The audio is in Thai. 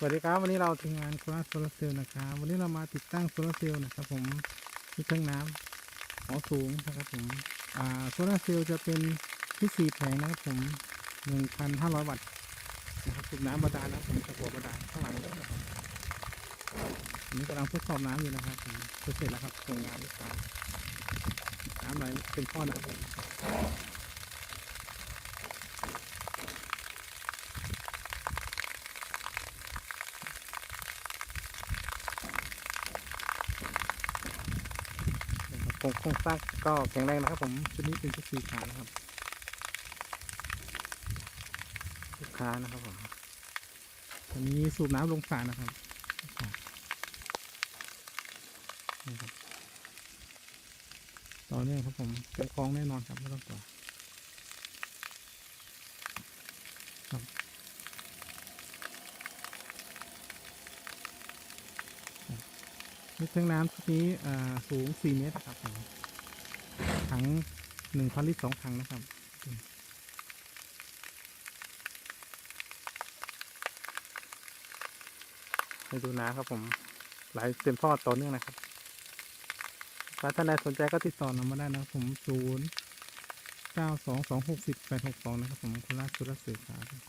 สวัสดีครับวันนี้เราทีมงานโซลาร์โซลาร์เซลล์นะครับวันนี้เรามาติดตั้งโซลาร์เซลล์นะครับผมที่เครื่องน้ำหอสูงนะครับผมอ่าโซลาร์เซลล์จะเป็นที่สี่แผงนะครับผมหนึ่งพันห้าร้อยวัตต์นะครับสูบน้ำบาดาลนะครับผมจากบ่อบาดาลข้างหลังนะครับอันนี้กำลังทดสอบน้ำอยู่นะครับผมเสร็จแล้วครับส่งงานลูกค้าน้ำไหลเป็นข้อนะครับผม โค รงโครงสร้างก็แข็งแรงนะครับผมชุดนี้เป็นชุดสีขาวนะครับลูกค้านะครับผมตอนนี้สูบน้ำลงสระนะครับต่อเนื่องครับผมเต็มคลองแน่นอนครับไม่ต้องกลัวครับ นี่เครื่องน้ำชุดนี้สูง 4 เมตรนะครับผมถัง1,000ลิตรสองถังนะครับให้ดูนะครับผมไหลเต็มท่อต่อเนื่องนะครับถ้าท่านใดสนใจก็ติดต่อนำมาได้นะครับผมศูนย์เก้าสองสองหกสิบแปดหกสองนะครับผมคุณราชสุรเสือครับ